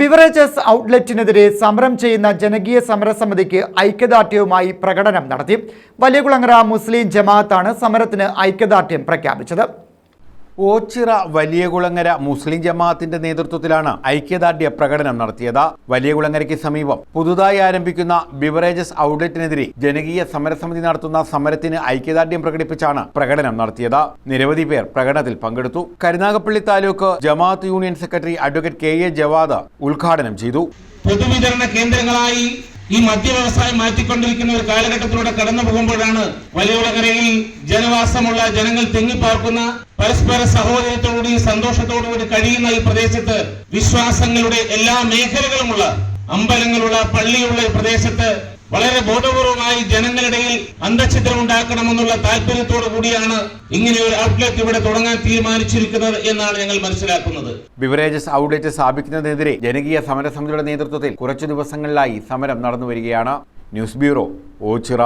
Beverages ഔട്ട്ലെറ്റിനെതിരെ സമരം ചെയ്യുന്ന ജനകീയ സമരസമിതിക്ക് ഐക്യദാർഢ്യവുമായി പ്രകടനം നടത്തി. വലിയകുളങ്ങര മുസ്ലിം ജമാഅത്താണ് സമരത്തിന് ഐക്യദാർഢ്യം പ്രഖ്യാപിച്ചത്. ഓച്ചിറ വലിയകുളങ്ങര മുസ്ലിം ജമാഅത്തിന്റെ നേതൃത്വത്തിലാണ് ഐക്യദാർഢ്യ പ്രകടനം നടത്തിയത്. വലിയകുളങ്ങരയ്ക്ക് സമീപം പുതുതായി ആരംഭിക്കുന്ന ബിവറേജസ് ഔട്ട്ലെറ്റിനെതിരെ ജനകീയ സമരസമിതി നടത്തുന്ന സമരത്തിന് ഐക്യദാർഢ്യം പ്രകടിപ്പിച്ചാണ് പ്രകടനം നടത്തിയത്. നിരവധി പേർ പ്രകടനത്തിൽ പങ്കെടുത്തു. Karunagappally taluk Jamaat union secretary advocate K A Jawad ഉദ്ഘാടനം ചെയ്തു. പൊതുവിതരണ കേന്ദ്രങ്ങളായി ഈ മദ്യ വ്യവസായം മാറ്റിക്കൊണ്ടിരിക്കുന്ന ഒരു കാലഘട്ടത്തിലൂടെ കടന്നു പോകുമ്പോഴാണ് വലിയുളകരയിൽ ജനവാസമുള്ള ജനങ്ങൾ തിങ്ങിപ്പാർക്കുന്ന പരസ്പര സഹോദരത്തോടുകൂടി സന്തോഷത്തോടുകൂടി കഴിയുന്ന ഈ പ്രദേശത്ത് വിശ്വാസങ്ങളുടെ എല്ലാ മേഖലകളുമുള്ള അമ്പലങ്ങളുള്ള പള്ളിയുള്ള ഈ പ്രദേശത്ത് വളരെ ബോധപൂർവമായി ജനങ്ങളിടയിൽ അന്തഛിദ്രം ഉണ്ടാക്കണമെന്നുള്ള താല്പര്യത്തോടു കൂടിയാണ് ഇങ്ങനെ ഒരു ഔട്ട്ലെറ്റ് ഇവിടെ തുടങ്ങാൻ തീരുമാനിച്ചിരിക്കുന്നത് എന്നാണ് ഞങ്ങൾ മനസ്സിലാക്കുന്നത്. ബിവറേജസ് ഔട്ട്ലെറ്റ് സ്ഥാപിക്കുന്നതിനെതിരെ ജനകീയ സമരസമിതിയുടെ നേതൃത്വത്തിൽ കുറച്ചു ദിവസങ്ങളിലായി സമരം നടന്നു വരികയാണ് ന്യൂസ് ബ്യൂറോ ഓച്ചിറ.